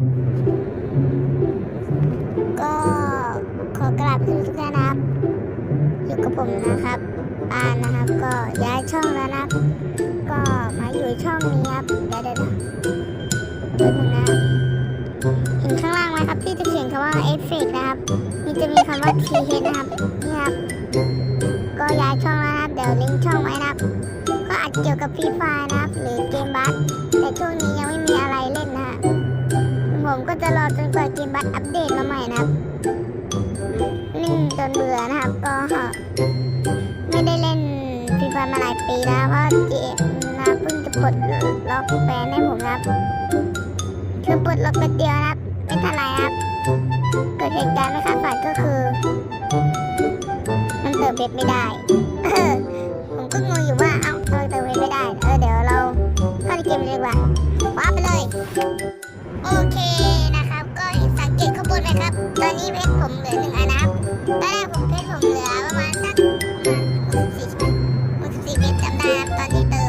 ก็ขอกราบทุกท่านนะครับ อยู่กับผมนะครับปานนะครับ ก็ย้ายช่องแล้วนะครับ ก็มาอยู่ช่องนี้ครับเดี๋ยวเดี๋ยวเดี๋ยวนะเห็นข้างล่างไหมครับที่จะเขียนคำว่าเอฟเฟกนะครับนี่จะมีคำว่า T H นะครับนี่ครับ ก็ย้ายช่องแล้วนะครับเดี๋ยวลิงก์ช่องไว้นะครับ ก็อาจเกี่ยวกับฟรีไฟนะครับ หรือเกมบัสแต่ช่วงนี้ ผมก็จะรอจนกว่าเกมบัสอัปเดตมาใหม่นะครับเล่นจนเบื่อนะครับก็ไม่ได้เล่นฟรีไฟมาหลายปีแล้วเพราะเจนะเพิ่งจะปลดล็อกแฟนให้ผมนะครับคือปลดล็อกแป๊บเดียวนะครับ ไม่ท่าไรครับ เกิดเหตุการณ์ไม่คาดฝันก็คือ มันเติมเพชรไม่ได้ผมก็งงอยู่ว่าเอ้าทำไมเติมเพชรไม่ได้ เออเดี๋ยวเราเข้าในเกมเลยดีกว่าว้าไปเลย โอเค เครับ ตอนนี้เพชรผมเหลือหนึ่งอันนะครับ ตอนแรกผมเพชรผมเหลือประมาณสักหกสิบสี่หกสิบสี่เพชรจำได้ครับตอนนี้เติ